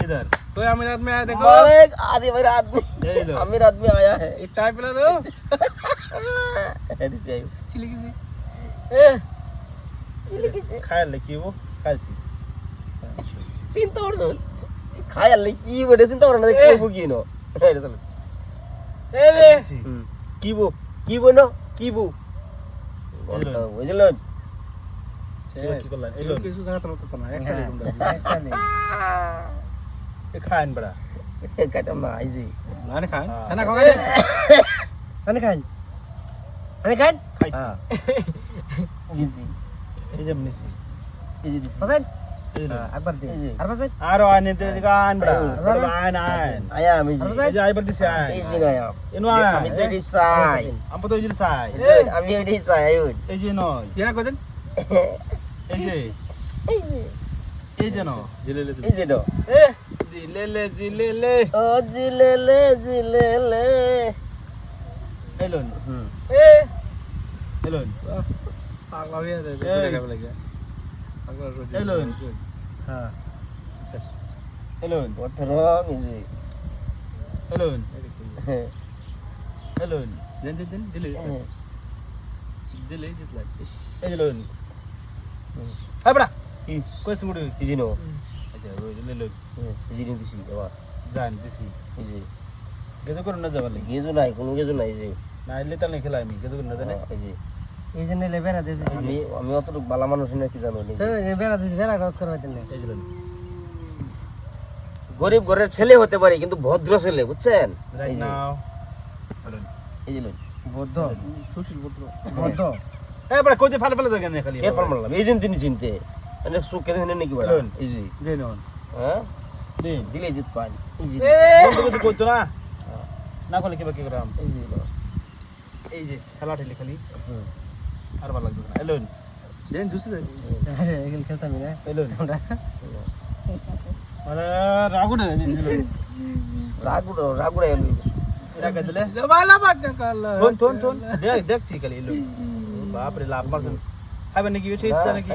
जे इधर मालिक इधर कोई अमीर आदमी आया देखो मालिक आदि मेरा आदमी ये लो अमीर आदमी आया है एक चाय पिला दो ऐसे चाहिए चिली किसी এ खायला की वो खायची চিন্তা করছো খায় আল্লি কি বলে চিন্তা করো না এ। কি বুকি নো এই চলো এ রে কি বু কি বনো কি বু এলো। বুঝলেন এলো কি করলেন এলো কিছু জায়গা তো তো না এক খায়ন বড়া কাটাম না আইজি না খান হ্যাঁ। খানা খাওয়া আনে খান আনে খান খাইছি হ্যাঁ ইজি এই যে নিছি ইজি দিছি এই লো একবার দে এই। আর পাছেন আরও আনে তে দিগা আন বড়া এই। আন আয়া আমি এই যে আইবার দিছে আন ইজি না আয়া এনো আমি তো এডি সাই আমপো তো এই সাই আমি এডি সাই আয়ু এই যে নয় যেনা কইদেন এই যে এই যে এই যে ন জিলে লে এই যে নো এ জি লে লে জি লে লে ও জিলেলে জিলেলে। এলো হুম। এ। এলো পাগলা হয়ে লাগে পাগলা রোজ এলো। হ্যাঁ। শেষ। এলো পথরং ইজি। এলো এলো দেন দেন দেন। দিলে দিলে জিতলা এই হ্যাঁ বড়া। কইছ মুড়ি ইজি নো ওই যে লে ইজি নি দিছি আবার জান দিছি। ইজি গেজো করুন না যাবার লাগি? নাই কোনো গেজু নাই ইজি না এলে তালে খেলা আমি গেজো করুন না জানে ইজি এই জন্য লেবেরা দিছি। আমি আমি অতটুকু বালা মানুষ না কি জানো নিজে। সে লেবেরা খরচ করবে দিন এই যে লোন গরিব ঘরের ছেলে হতে পারে কিন্তু ভদ্র ছেলে বুঝছেন? এই যে। বদ্ধ। সুশীল পুত্র বদ্ধ। এ বড়া কই যে ফালে ফালে দেখেন খালি? এরপর মারলাম এই যে তিনি চিনতে। মানে সুখে দেখেন নাকি বড়। এই যে দেন হ্যাঁ? দিন দিলে জিত পান। এই যে কিছু কইতো না? না করলে কিবা কি করাম এই যে এই যে খেলা ঠেলি খালি। হুম। আর ভালো লাগবে না। এলোন। দেন জুসি দেন এগুলো খেলতাম না। এলোন। আরে রাগুড়ে। দিন রাগুড়ো রাগুড়ো এলো রাগা দিলে? বালা বাদ কালা। দেখ দেখছি খালি এলোন। বাপ রে লাভ মারছেন। খাবেন নাকি? বেশি ইচ্ছা নাকি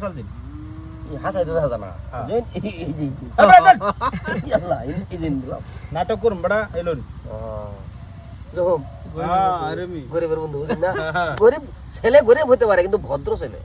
খান দেনা। নাটক করুন বড়া এলোন হ্যাঁ গরিবের বন্ধু না? গরিব ছেলে গরিব হতে পারে কিন্তু ভদ্র ছেলে।